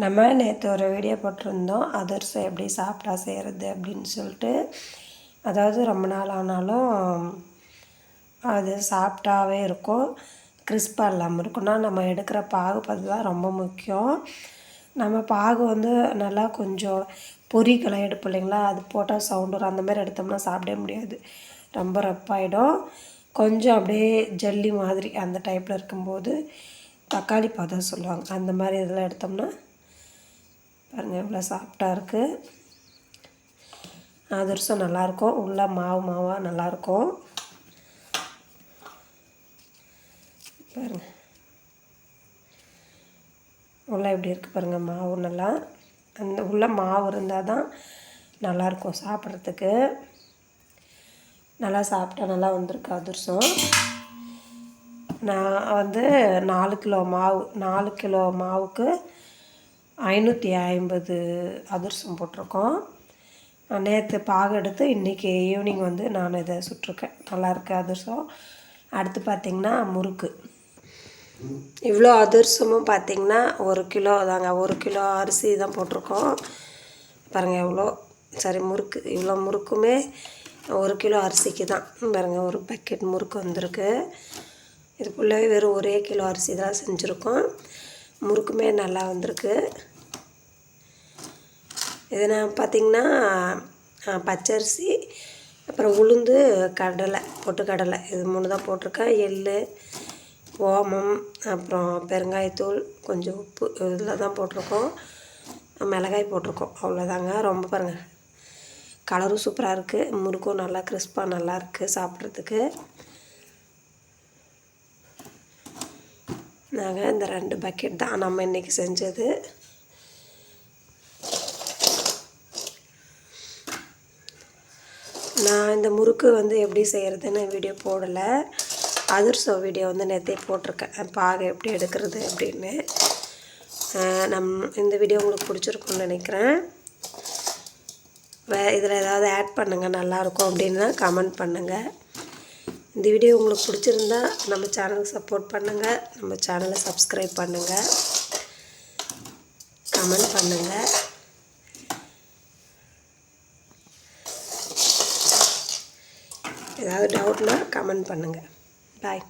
நம்ம நேற்று ஒரு வீடியோ போட்டிருந்தோம். அதிரசம் எப்படி சாப்பிட்டா செய்கிறது அப்படின்னு சொல்லிட்டு. அதாவது ரொம்ப நாள் ஆனாலும் அது சாப்பிட்டாவே இருக்கும். கிறிஸ்பாக இல்லாமல் இருக்கும்னா நம்ம எடுக்கிற பாகு பார்த்து தான் ரொம்ப முக்கியம். நம்ம பாகு வந்து நல்லா கொஞ்சம் பொறிக்கெல்லாம் எடுப்போம் இல்லைங்களா? அது போட்டால் சவுண்ட் வரும். அந்த மாதிரி எடுத்தோம்னா சாப்பிடவே முடியாது. ரொம்ப ரப்பாயிடும் கொஞ்சம் அப்படியே ஜல்லி மாதிரி அந்த டைப்பில் இருக்கும்போது தக்காளி பாதம் சொல்லுவாங்க. அந்த மாதிரி இதெல்லாம் எடுத்தோம்னா பாருங்கள் எவ்வளோ சாஃப்டாக இருக்குது அதிரசம் நல்லாயிருக்கும் உள்ளே மாவு மாவாக நல்லாயிருக்கும் பாருங்கள் உள்ளே எப்படி இருக்குது பாருங்கள் மாவு நல்லா. அந்த உள்ள மாவு இருந்தால் தான் நல்லாயிருக்கும் சாப்பிட்றதுக்கு. நல்லா சாப்பிட்டா நல்லா வந்திருக்கு அதிரசம் நான் வந்து நாலு கிலோ மாவு நாலு கிலோ மாவுக்கு ஐநூற்றி ஐம்பது அதிரசம் போட்டிருக்கோம். நேற்று பாகு எடுத்து இன்றைக்கி ஈவினிங் வந்து நான் இதை சுட்டிருக்கேன். நல்லாயிருக்கு அதிரசம். அடுத்து பார்த்திங்கன்னா முறுக்கு. இவ்வளோ அதிரசமும் பார்த்திங்கன்னா ஒரு கிலோ தாங்க. ஒரு கிலோ அரிசி தான் போட்டிருக்கோம். பாருங்கள் எவ்வளோ சரி முறுக்கு. இவ்வளோ முறுக்குமே ஒரு கிலோ அரிசிக்கு தான். பாருங்கள் ஒரு பக்கெட் முறுக்கு வந்திருக்கு. இதுக்குள்ளே வெறும் ஒரே கிலோ அரிசி தான் செஞ்சுருக்கோம். முறுக்குமே நல்லா வந்திருக்கு. இது நான் பார்த்திங்கன்னா பச்சரிசி அப்புறம் உளுந்து கடலை பொட்டுக்கடலை இது மூணு தான் போட்டிருக்கேன். எள் ஓமம் அப்புறம் பெருங்காயத்தூள் கொஞ்சம் உப்பு இதில் தான் போட்டிருக்கோம். மிளகாய் போட்டிருக்கோம். அவ்வளோதாங்க. ரொம்ப பாருங்கள் கலரும் சூப்பராக இருக்குது முறுக்கும் நல்லா கிறிஸ்பாக நல்லா இருக்குது சாப்பிட்றதுக்கு. நாங்கள் இந்த ரெண்டு பக்கெட் தான் நம்ம இன்றைக்கி செஞ்சது. நான் இந்த முறுக்கு வந்து எப்படி செய்கிறதுன்னு வீடியோ போடலை. அதிர்சம் வீடியோ வந்து நேற்றே போட்டிருக்கேன். பாகை எப்படி எடுக்கிறது அப்படின்னு. நம் இந்த வீடியோ உங்களுக்கு பிடிச்சிருக்குன்னு நினைக்கிறேன். வே இதில் ஏதாவது ஆட் பண்ணுங்கள் நல்லாயிருக்கும் அப்படின்னா கமெண்ட் பண்ணுங்கள் இந்த வீடியோ உங்களுக்கு பிடிச்சிருந்தா நம்ம சேனலுக்கு சப்போர்ட் பண்ணுங்கள் நம்ம சேனலை சப்ஸ்கிரைப் பண்ணுங்கள் கமெண்ட் பண்ணுங்கள் ஏதாவது டவுட்னால் கமெண்ட் பண்ணுங்கள் பாய்